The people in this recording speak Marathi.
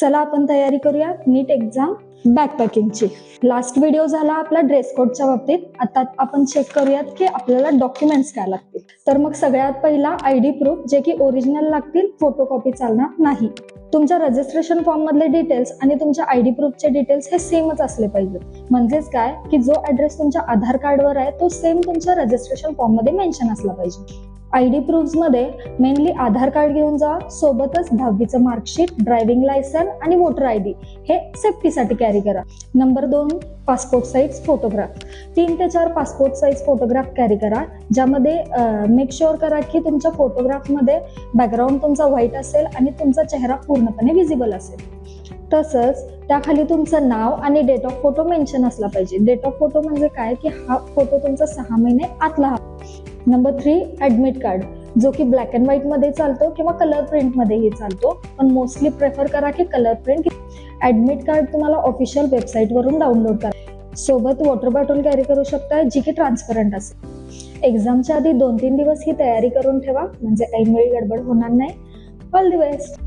चला आपण तयारी करूया नीट एक्झाम बॅकपॅकिंगची लास्ट व्हिडिओ झाला आपला ड्रेस कोडच्या बाबतीत. आता आपण चेक करूयात की आपल्याला डॉक्युमेंट्स काय लागतील. तर मग सगळ्यात पहिला आय डी प्रूफ जे की ओरिजिनल लागतील फोटोकॉपी चालणार नाही. तुमच्या रजिस्ट्रेशन फॉर्म मधले डिटेल्स आणि तुमच्या आय डी प्रूफचे डिटेल्स हे सेमच असले पाहिजेत. म्हणजेच काय? की जो ऍड्रेस तुमच्या आधार कार्डवर आहे तो सेम तुमच्या रजिस्ट्रेशन फॉर्ममध्ये मेन्शन असला पाहिजे. आय डी मध्ये मेनली आधार कार्ड घेऊन जा सोबतच दहावीचं मार्कशीट ड्रायव्हिंग लायसन आणि वोटर आय डी हे सेफ्टीसाठी कॅरी करा. नंबर दोन पासपोर्ट साईज फोटोग्राफ तीन ते चार पासपोर्ट साईज फोटोग्राफ कॅरी करा ज्यामध्ये मेक शुअर करा की तुमच्या फोटोग्राफमध्ये बॅकग्राऊंड तुमचा व्हाईट असेल आणि तुमचा चेहरा पूर्णपणे विजिबल असेल. तसंच त्याखाली तुमचं नाव आणि डेट ऑफ फोटो मेन्शन असला पाहिजे. डेट ऑफ फोटो म्हणजे काय? की हा फोटो तुमचा सहा महिने आतला हा. नंबर थ्री ऍडमिट कार्ड जो की ब्लॅक अँड व्हाईटमध्ये चालतो किंवा कलर प्रिंट मध्येही चालतो. पण मोस्टली प्रेफर करा की कलर प्रिंट ऍडमिट कार्ड तुम्हाला ऑफिशियल वेबसाईट वरून डाउनलोड करा. सोबत वॉटर बॉटल कॅरी करू शकता जी की ट्रान्सपरंट असेल. एक्झामच्या आधी दोन तीन दिवस ही तयारी करून ठेवा. म्हणजे ऐनवेळी गडबड होणार नाही. All the best